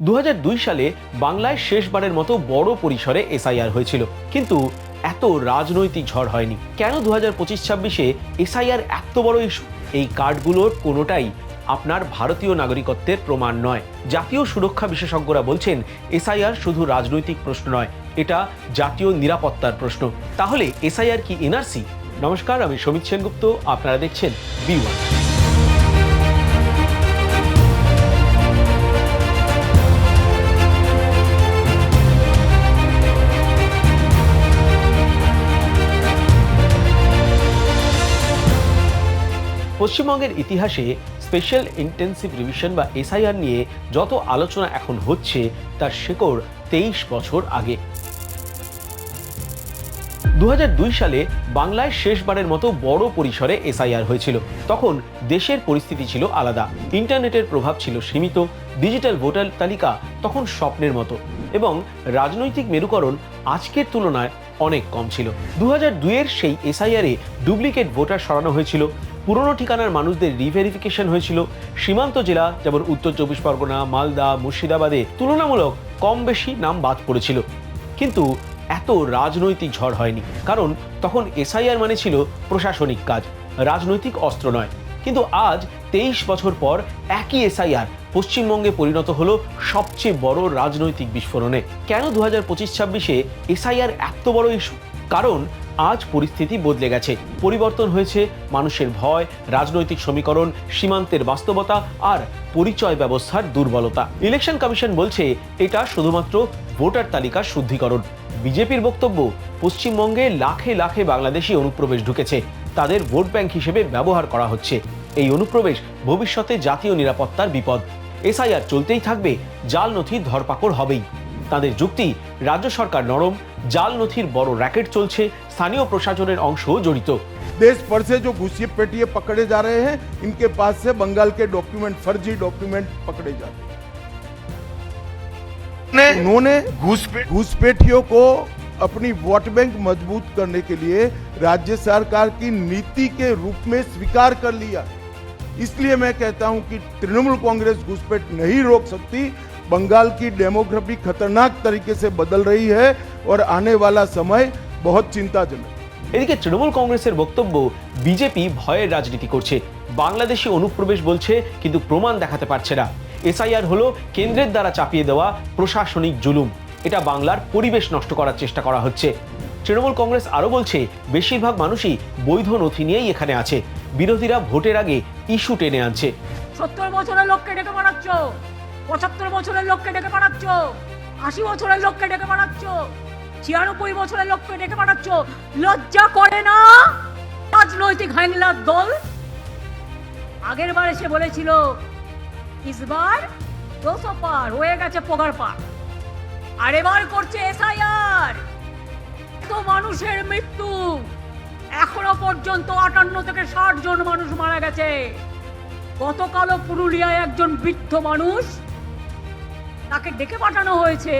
দু হাজার দুই সালে বাংলায় শেষবারের মতো বড় পরিসরে এসআইআর হয়েছিল। কিন্তু এত রাজনৈতিক ঝড় হয়নি। কেন দু হাজার পঁচিশ ছাব্বিশে এসআইআর এত বড় ইস্যু এই কার্ডগুলোর কোনোটাই আপনার ভারতীয় নাগরিকত্বের প্রমাণ নয়। জাতীয় সুরক্ষা বিশেষজ্ঞরা বলছেন, এসআইআর শুধু রাজনৈতিক প্রশ্ন নয়, এটা জাতীয় নিরাপত্তার প্রশ্ন। তাহলে এসআইআর কি এনআরসি? নমস্কার, আমি সমিত সেনগুপ্ত, আপনারা দেখছেন বি ওয়ান পশ্চিমবঙ্গের ইতিহাসে স্পেশাল ইন্টেন্সিভ রিভিশন বা এসআইআর নিয়ে যত আলোচনা এখন হচ্ছে, তার শেকড় তেইশ বছর আগে। দু সালে বাংলায় শেষবারের মতো বড় পরিসরে এসআইআর হয়েছিল। তখন দেশের পরিস্থিতি ছিল আলাদা। ইন্টারনেটের প্রভাব ছিল সীমিত। ডিজিটাল ভোটার তালিকা তখন স্বপ্নের মতো। এবং রাজনৈতিক মেরুকরণ আজকের তুলনায় অনেক কম ছিল। দু দুইয়ের সেই এসআইআরে ডুপ্লিকেট ভোটার সরানো হয়েছিল। পুরনো ঠিকানার মানুষদের রিভেরিফিকেশন হয়েছিল সীমান্ত জেলা, যেমন উত্তর চব্বিশ পরগনা, মালদা, মুর্শিদাবাদে তুলনামূলক কম বেশি নাম বাদ পড়েছিল। কিন্তু এত রাজনৈতিক ঝড় হয়নি, কারণ তখন এসআইআর মানে ছিল প্রশাসনিক কাজ, রাজনৈতিক অস্ত্র নয়। কিন্তু আজ, তেইশ বছর পর, একই এসআইআর পশ্চিমবঙ্গে পরিণত হলো সবচেয়ে বড় রাজনৈতিক বিস্ফোরণে। কেন দু হাজার পঁচিশ ছাব্বিশে এসআইআর এত বড় ইস্যু কারণ আজ পরিস্থিতি বদলে গেছে। পরিবর্তন হয়েছে মানুষের ভয়, রাজনৈতিক সমীকরণ, সীমান্তের বাস্তবতা আর পরিচয় ব্যবস্থার দুর্বলতা। ইলেকশন কমিশন বলছে, এটা শুধুমাত্র ভোটার তালিকার শুদ্ধিকরণ। বিজেপির বক্তব্য, পশ্চিমবঙ্গে লাখে লাখে বাংলাদেশি অনুপ্রবেশ ঢুকেছে। তাদের ভোট ব্যাংক হিসেবে ব্যবহার করা হচ্ছে। এই অনুপ্রবেশ ভবিষ্যতে জাতীয় নিরাপত্তার বিপদ। এসআইআর চলতেই থাকবে, জাল নথি ধরপাকড় হবেই। তাদের যুক্তি, রাজ্য সরকার নরম জাল নথির বড় র্যাকেট চলছে স্থানীয় প্রশাসনের অংশও জড়িত देश भर से जो घुसिए पेटिए पकड़े जा रहे हैं इनके पास से बंगाल के डॉक्यूमेंट फर्जी डॉक्यूमेंट पकड़े जा रहे हैं उन्होंने घुसपैठ घुसपैठियों को अपनी वोट बैंक मजबूत करने के लिए राज्य सरकार की नीति के रूप में स्वीकार कर लिया इसलिए मैं कहता हूं कि तृणमूल कांग्रेस घुसपैठ नहीं रोक सकती बंगाल की डेमोग्राफी खतरनाक तरीके से बदल रही है और आने वाला समय बहुत चिंताजनक है। এদিকে তৃণমূল কংগ্রেসের বক্তব্য বিজেপি ভয়ের রাজনীতি করছে বাংলাদেশি অনুপ্রবেশ বলছে কিন্তু প্রমাণ দেখাতে পারছে না এসআইআর হলো কেন্দ্রের দ্বারা চাপিয়ে দেওয়া প্রশাসনিক জুলুম এটা বাংলার পরিবেশ নষ্ট করার চেষ্টা করা হচ্ছে তৃণমূল কংগ্রেস আরও বলছে বেশিরভাগ মানুষই বৈধ নথি নিয়েই এখানে আছে বিরোধীরা ভোটের আগে ইস্যু টেনে আনছে সত্তর বছরের লোককে ডেকে পাঠাচ্ছ পঁচাত্তর বছরের লোককে ডেকে পাঠাচ্ছ, আশি বছরের লোককে ডেকে পাঠাচ্ছ, ছিয়ানব্বই বছরের লোককে ডেকে পাঠাচ্ছ, লজ্জা করে না? রাজনৈতিক হ্যাংলার দল? আগের বার এসে বলেছিল, ইসবার দোষো পার, হয়ে গেছে পগার পার। আর এবার করছে এসআইআর। এত মানুষের মৃত্যু। এখনও পর্যন্ত আটান্ন থেকে ষাট জন মানুষ মারা গেছে। গতকালও পুরুলিয়ায় একজন বৃদ্ধ মানুষ তাকে ডেকে পাঠানো হয়েছে।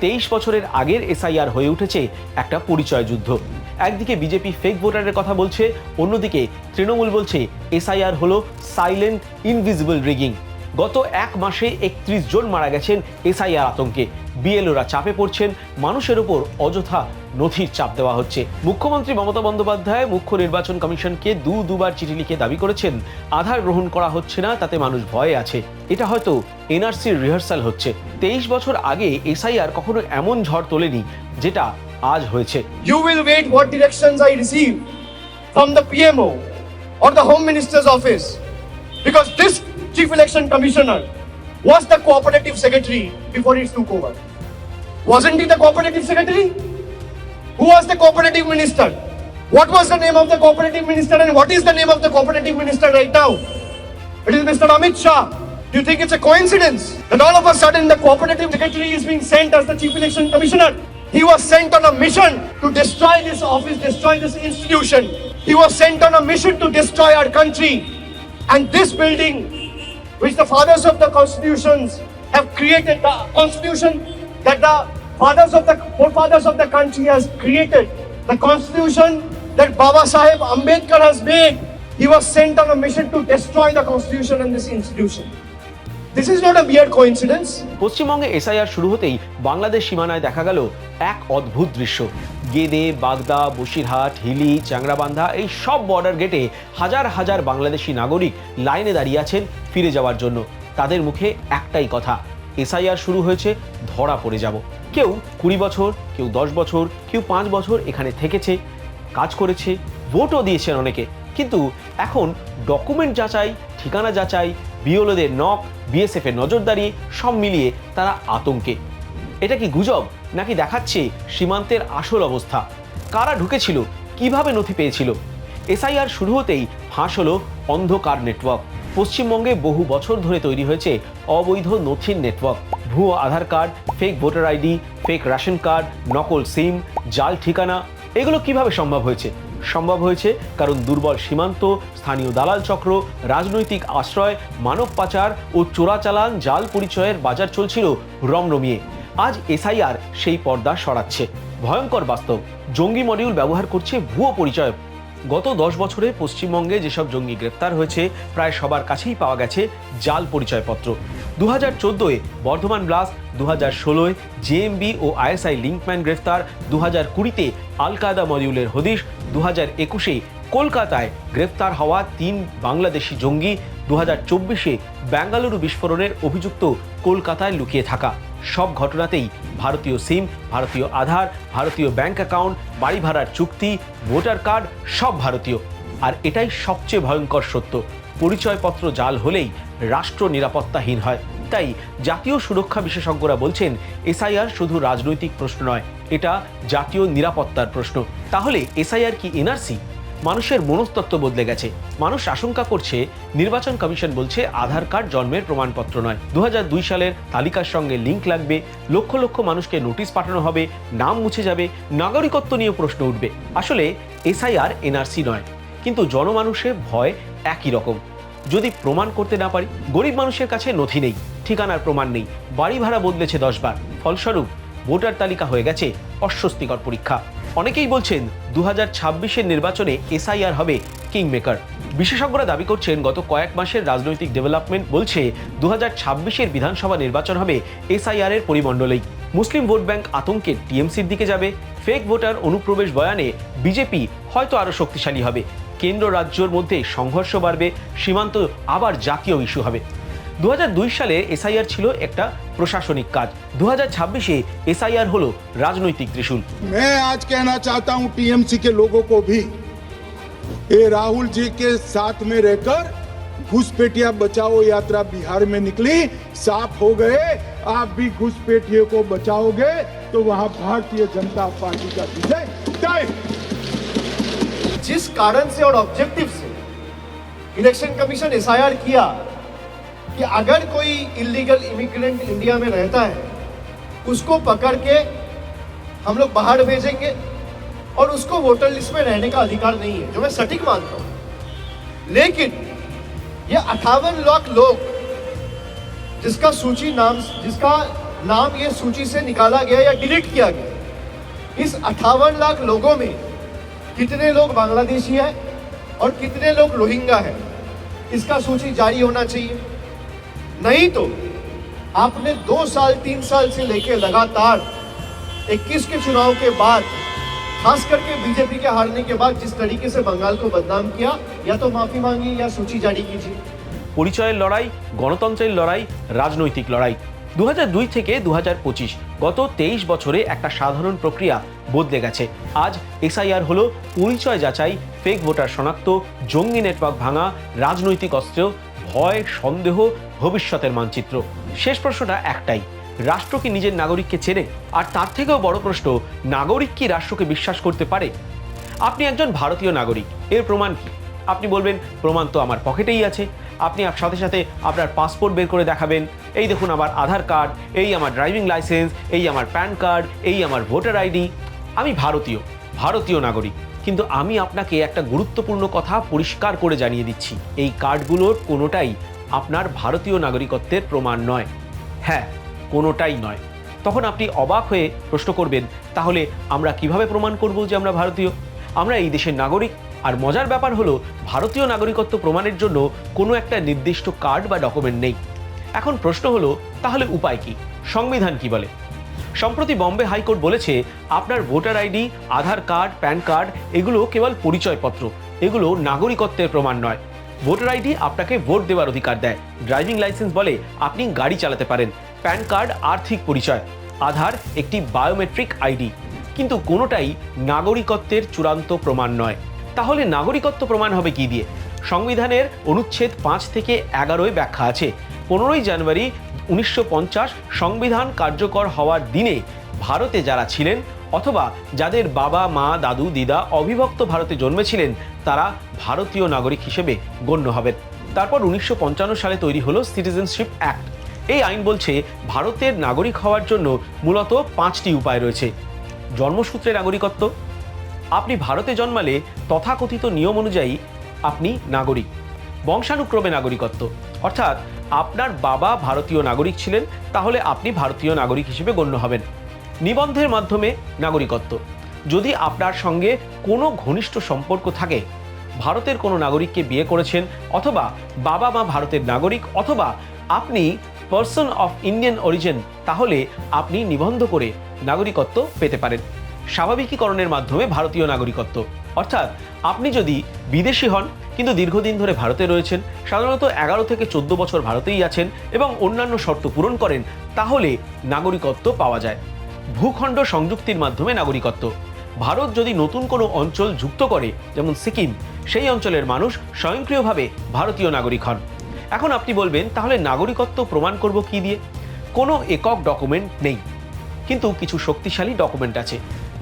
তেইশ বছরের আগের এসআইআর হয়ে উঠেছে একটা পরিচয় যুদ্ধ। একদিকে বিজেপি ফেক ভোটারের কথা বলছে, অন্যদিকে তৃণমূল বলছে, এসআইআর হলো সাইলেন্ট ইনভিজিবল রিগিং গত এক মাসে একত্রিশ জন মারা গেছেন এসআইআর আতঙ্কে। বিএলওরা চাপে পড়ছেন, মানুষের ওপর অযথা নথির চাপ দেওয়া হচ্ছে। মুখ্যমন্ত্রী মমতা বন্দ্যোপাধ্যায় মুখ্য নির্বাচন কমিশনকে দু দুবার চিঠি লিখে দাবি করেছেন, আধার গ্রহণ করা হচ্ছে না, তাতে মানুষ ভয়ে আছে। এটা হয়তো এনআরসির রিহার্সাল হচ্ছে। তেইশ বছর আগে এসআইআর কখনো এমন ঝড় তোলেনি, যেটা আজ হয়েছে। You will wait what directions I receive from the PMO or the Home Minister's office. Because this Chief Election Commissioner was the cooperative secretary before he took over. Wasn't he the cooperative secretary? Who was the cooperative minister? What was the name of the cooperative minister and what is the name of the cooperative minister right now? It is Mr. Amit Shah. Do you think it's a coincidence that all of a sudden the cooperative secretary is being sent as the chief election commissioner? He was sent on a mission to destroy this office, destroy this institution. He was sent on a mission to destroy our country. And this building, which the fathers of the constitutions have created, the constitution that the fathers of the forefathers of the country has created, the constitution that Baba Sahib Ambedkar has made, he was sent on a mission to destroy the constitution and this institution. This is not a mere coincidence. পশ্চিমবঙ্গে SIR শুরু হতেই বাংলাদেশ সীমানায় দেখা গেল এক অদ্ভুত দৃশ্য। গেদে, বাগদা, বসিরহাট, হিলি, চ্যাংরাবান্ধা এই সব বর্ডার গেটে হাজার হাজার বাংলাদেশি নাগরিক লাইনে দাঁড়িয়ে আছেন ফিরে যাওয়ার জন্য। তাদের মুখে একটাই কথা এসআইআর শুরু হয়েছে, ধরা পড়ে যাব। কেউ কুড়ি বছর, কেউ দশ বছর, কেউ পাঁচ বছর এখানে থেকেছে, কাজ করেছে ভোটও দিয়েছেন অনেকে। কিন্তু এখন ডকুমেন্ট যাচাই, ঠিকানা যাচাই বিওলোদের নক বিএসএফ এর নজরদারি সব মিলিয়ে তারা আতঙ্কে। এটা কি গুজব, নাকি দেখাচ্ছে সীমান্তের আসল অবস্থা? কারা ঢুকেছিল, কীভাবে নথি পেয়েছিল? এসআইআর শুরু হতেই ফাঁস হলো অন্ধকার নেটওয়ার্ক। পশ্চিমবঙ্গে বহু বছর ধরে তৈরি হয়েছে অবৈধ নথির নেটওয়ার্ক। ভুয়ো Aadhaar card fake voter ID fake ration card নকল সিম, জাল ঠিকানা, এগুলো কীভাবে সম্ভব হয়েছে? সম্ভব হয়েছে কারণ দুর্বল সীমান্ত, স্থানীয় দালাল চক্র, রাজনৈতিক আশ্রয়, মানব পাচার ও চোরাচালান জাল পরিচয়ের বাজার চলছিল রমরমিয়ে। আজ এসআইআর সেই পর্দা সরাচ্ছে। ভয়ঙ্কর বাস্তব। জঙ্গি মডিউল ব্যবহার করছে ভুয়ো পরিচয় গত দশ বছরে পশ্চিমবঙ্গে যেসব জঙ্গি গ্রেপ্তার হয়েছে, প্রায় সবার কাছেই পাওয়া গেছে জাল পরিচয়পত্র। দু হাজার চোদ্দোয় বর্ধমান ব্লাস্ট দু হাজার ষোলোয় জেএমবি ও আইএসআই লিঙ্কম্যান গ্রেফতার দু হাজার কুড়িতে আল কায়দা মডিউলের হদিশ দু হাজার একুশে কলকাতায় গ্রেফতার হওয়া তিন বাংলাদেশি জঙ্গি দু হাজার চব্বিশে বেঙ্গালুরু বিস্ফোরণের অভিযুক্ত কলকাতায় লুকিয়ে থাকা। সব ঘটনাতেই ভারতীয় সিম, ভারতীয় আধার, ভারতীয় ব্যাংক অ্যাকাউন্ট, বাড়ি ভাড়ার চুক্তি, ভোটার কার্ড, সব ভারতীয়। আর এটাই সবচেয়ে ভয়ঙ্কর সত্য। পরিচয়পত্র জাল হলেই রাষ্ট্র নিরাপত্তাহীন হয়। তাই জাতীয় সুরক্ষা বিশেষজ্ঞরা বলছেন, এসআইআর শুধু রাজনৈতিক প্রশ্ন নয়, এটা জাতীয় নিরাপত্তার প্রশ্ন। তাহলে এসআইআর কি এনআরসি? মানুষের মনস্তত্ত্ব বদলে গেছে। মানুষ আশঙ্কা করছে, নির্বাচন কমিশন বলছে আধার কার্ড জন্মের প্রমাণপত্র নয়। দু সালের তালিকার সঙ্গে লিঙ্ক লাগবে, লক্ষ লক্ষ মানুষকে নোটিশ পাঠানো হবে, নাম মুছে যাবে, নাগরিকত্ব নিয়ে প্রশ্ন উঠবে। আসলে এসআইআর এনআরসি নয়, কিন্তু জনমানুষের ভয় একই রকম। যদি প্রমাণ করতে না পারি, গরিব মানুষের কাছে নথি নেই, ঠিকানার প্রমাণ নেই, বাড়ি ভাড়া বদলেছে দশবার ফলস্বরূপ, ভোটার তালিকা হয়ে গেছে অস্বস্তিকর পরীক্ষা। অনেকেই বলছেন দু হাজার নির্বাচনে এসআইআর হবে কিং মেকার বিশেষজ্ঞরা দাবি করছেন গত কয়েক মাসের রাজনৈতিক ডেভেলপমেন্ট বলছে দু হাজার বিধানসভা নির্বাচন হবে এসআইআর এর পরিমণ্ডলেই। মুসলিম ভোট ব্যাংক আতঙ্কে টিএমসির দিকে যাবে। ফেক ভোটার অনুপ্রবেশ বয়ানে বিজেপি হয়তো আরও শক্তিশালী হবে। কেন্দ্র রাজ্যর মধ্যে সংঘর্ষ বাড়বে, সীমান্ত আবার জাতীয় ইস্যু হবে। দু সালে এসআইআর ছিল একটা প্রশাসনিক কাজ দু হাজার ছাব্বিশে এসআইআর হলো রাজনৈতিক ত্রিশূল मैं आज कहना चाहता हूं टीएमसी के लोगों को भी ये राहुल जी के साथ में रहकर घुसपैठिया बचाओ यात्रा बिहार में निकली साफ हो गए आप भी घुसपैठियों को बचाओगे तो वहां भारतीय जनता पार्टी का विजय तय जिस कारण से और ऑब्जेक्टिव से इलेक्शन कमीशन एस किया कि अगर कोई इलीगल इमिग्रेंट इंडिया में रहता है, उसको पकड़ के हम लोग बाहर भेजेंगे और उसको वोटर लिस्ट में रहने का अधिकार नहीं है, जो मैं सटीक मानता हूँ। लेकिन ये अठावन लाख लोग जिसका सूची नाम, जिसका नाम ये सूची से निकाला गया या डिलीट किया गया, इस अठावन लाख लोगों में कितने लोग बांग्लादेशी हैं और कितने लोग रोहिंगा हैं, इसका सूची जारी होना चाहिए। नहीं तो आपने दो साल तीन साल से लेके लगातार 21 के चुनाव के बाद खास करके बीजेपी के हारने के बाद जिस तरीके से बंगाल को बदनाम किया या तो माफी मांगी या सूची जारी कीजिए পরিচয়ের লড়াই গণতন্ত্রের লড়াই রাজনৈতিক লড়াই দু থেকে দু গত তেইশ বছরে একটা সাধারণ প্রক্রিয়া বদলে গেছে আজ এসআইআর হলো পরিচয় যাচাই ফেক ভোটার শনাক্ত জঙ্গি নেটওয়ার্ক ভাঙা রাজনৈতিক অস্ত্র ভয়, সন্দেহ, ভবিষ্যতের মানচিত্র। শেষ প্রশ্নটা একটাই, রাষ্ট্র কি নিজের নাগরিককে চেনে? আর তার থেকেও বড় প্রশ্ন, নাগরিক কি রাষ্ট্রকে বিশ্বাস করতে পারে? আপনি একজন ভারতীয় নাগরিক, এর প্রমাণ কি? আপনি বলবেন, প্রমাণ তো আমার পকেটেই আছে। আপনি আপ- সাথে সাথে আপনার পাসপোর্ট বের করে দেখাবেন, এই দেখুন আমার আধার কার্ড, এই আমার ড্রাইভিং লাইসেন্স, এই আমার প্যান কার্ড, এই আমার ভোটার আইডি। আমি ভারতীয় ভারতীয় নাগরিক। কিন্তু আমি আপনাকে একটা গুরুত্বপূর্ণ কথা পরিষ্কার করে জানিয়ে দিচ্ছি। এই কার্ডগুলোর কোনোটাই আপনার ভারতীয় নাগরিকত্বের প্রমাণ নয়। হ্যাঁ কোনোটাই নয়। তখন আপনি অবাক হয়ে প্রশ্ন করবেন, তাহলে আমরা কীভাবে প্রমাণ করব যে আমরা ভারতীয়? আমরা এই দেশের নাগরিক। আর মজার ব্যাপার হলো, ভারতীয় নাগরিকত্ব প্রমাণের জন্য কোনো একটা নির্দিষ্ট কার্ড বা ডকুমেন্ট নেই। এখন প্রশ্ন হলো, তাহলে উপায় কি? সংবিধান কি বলে? সম্প্রতি বম্বে হাইকোর্ট বলেছে, আপনার voter ID, Aadhaar card, PAN card, এগুলো কেবল পরিচয়পত্র। এগুলো নাগরিকত্বের প্রমাণ নয়। ভোটার আইডি আপনাকে ভোট দেওয়ার অধিকার দেয়। ড্রাইভিং লাইসেন্স বলে আপনি গাড়ি চালাতে পারেন। প্যান কার্ড আর্থিক পরিচয়। আধার একটি বায়োমেট্রিক আইডি। কিন্তু কোনোটাই নাগরিকত্বের চূড়ান্ত প্রমাণ নয়। তাহলে নাগরিকত্ব প্রমাণ হবে কি দিয়ে? সংবিধানের অনুচ্ছেদ পাঁচ থেকে এগারোয় ব্যাখ্যা আছে। পনেরোই জানুয়ারি উনিশশো পঞ্চাশ সংবিধান কার্যকর হওয়ার দিনে ভারতে যারা ছিলেন অথবা যাদের বাবা, মা, দাদু, দিদা অবিভক্ত ভারতে জন্মেছিলেন, তারা ভারতীয় নাগরিক হিসেবে গণ্য হবেন। তারপর উনিশশো পঞ্চান্ন সালে তৈরি হলো সিটিজেনশিপ অ্যাক্ট এই আইন বলছে, ভারতের নাগরিক হওয়ার জন্য মূলত পাঁচটি উপায় রয়েছে। জন্মসূত্রে নাগরিকত্ব, আপনি ভারতে জন্মালে তথাকথিত নিয়ম অনুযায়ী আপনি নাগরিক। বংশানুক্রমে নাগরিকত্ব অর্থাৎ আপনার বাবা ভারতীয় নাগরিক ছিলেন, তাহলে আপনি ভারতীয় নাগরিক হিসেবে গণ্য হবেন। নিবন্ধের মাধ্যমে নাগরিকত্ব। যদি আপনার সঙ্গে কোনো ঘনিষ্ঠ সম্পর্ক থাকে, ভারতের কোনো নাগরিককে বিয়ে করেছেন, অথবা বাবা মা ভারতের নাগরিক, অথবা আপনি পার্সন অফ ইন্ডিয়ান অরিজিন তাহলে আপনি নিবন্ধ করে নাগরিকত্ব পেতে পারেন। স্বাভাবিকীকরণের মাধ্যমে ভারতীয় নাগরিকত্ব। অর্থাৎ আপনি যদি বিদেশি হন, কিন্তু দীর্ঘদিন ধরে ভারতে রয়েছেন, সাধারণত এগারো থেকে চোদ্দ বছর ভারতেই আছেন এবং অন্যান্য শর্ত পূরণ করেন, তাহলে নাগরিকত্ব পাওয়া যায়। ভূখণ্ড সংযুক্তির মাধ্যমে নাগরিকত্ব। ভারত যদি নতুন কোনো অঞ্চল যুক্ত করে, যেমন সিকিম, সেই অঞ্চলের মানুষ স্বয়ংক্রিয়ভাবে ভারতীয় নাগরিক হন। এখন আপনি বলবেন, তাহলে নাগরিকত্ব প্রমাণ করব কি দিয়ে? কোনো একক ডকুমেন্ট নেই। কিন্তু কিছু শক্তিশালী ডকুমেন্ট আছে।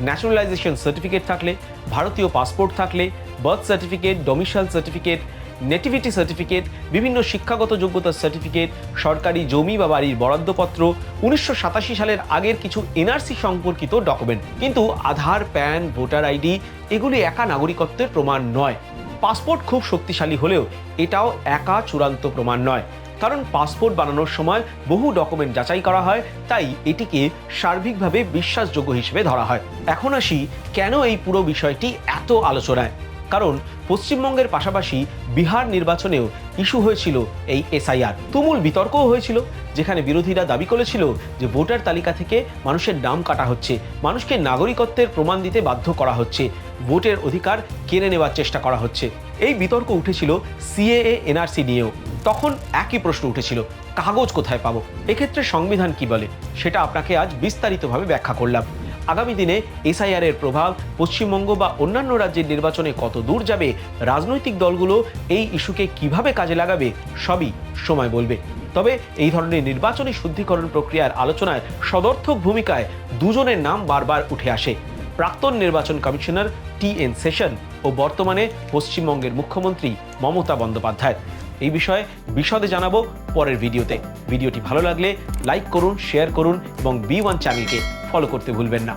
ন্যাশনালাইজেশন সার্টিফিকেট থাকলে, ভারতীয় পাসপোর্ট থাকলে birth certificate domicile certificate nativity certificate বিভিন্ন শিক্ষাগত যোগ্যতার সার্টিফিকেট সরকারি জমি বা বাড়ির বরাদ্দপত্র, উনিশশো সাতাশি সালের আগের কিছু এনআরসি সম্পর্কিত ডকুমেন্ট কিন্তু আধার প্যান ভোটার আইডি এগুলি একা নাগরিকত্বের প্রমাণ নয়। পাসপোর্ট খুব শক্তিশালী হলেও এটাও একা চূড়ান্ত প্রমাণ নয়। কারণ পাসপোর্ট বানানোর সময় বহু ডকুমেন্ট যাচাই করা হয়, তাই এটিকে সার্বিকভাবে বিশ্বাসযোগ্য হিসেবে ধরা হয়। এখন আসি কেন এই পুরো বিষয়টি এত আলোচনায়? কারণ পশ্চিমবঙ্গের পাশাপাশি বিহার নির্বাচনেও ইস্যু হয়েছিল এই এসআইআর। তুমুল বিতর্কও হয়েছিল, যেখানে বিরোধীরা দাবি করেছিল যে ভোটার তালিকা থেকে মানুষের নাম কাটা হচ্ছে, মানুষকে নাগরিকত্বের প্রমাণ দিতে বাধ্য করা হচ্ছে, ভোটের অধিকার কেড়ে নেওয়ার চেষ্টা করা হচ্ছে। এই বিতর্ক উঠেছিল সিএএ, এনআরসি নিয়েও। তখন একই প্রশ্ন উঠেছিল, কাগজ কোথায় পাবো? এক্ষেত্রে সংবিধান কি বলে? সেটা আপনাকে আজ বিস্তারিতভাবে ব্যাখ্যা করলাম। আগামী দিনে এসআইআর এর প্রভাব, পশ্চিমবঙ্গ বা অন্যান্য রাজ্যের নির্বাচনে কত দূর যাবে, রাজনৈতিক দলগুলো এই ইস্যুকে কীভাবে কাজে লাগাবে, সবই সময় বলবে। তবে এই ধরনের নির্বাচনী শুদ্ধিকরণ প্রক্রিয়ার আলোচনায় সদর্থক ভূমিকায় দুজনের নাম বারবার উঠে আসে। প্রাক্তন নির্বাচন কমিশনার টি এন সেশন ও বর্তমানে পশ্চিমবঙ্গের মুখ্যমন্ত্রী মমতা বন্দ্যোপাধ্যায়। এই বিষয়ে বিশদে জানাব পরের ভিডিওতে। ভিডিওটি ভালো লাগলে লাইক করুন, শেয়ার করুন এবং বি ওয়ান চ্যানেলকে ফলো করতে ভুলবেন না।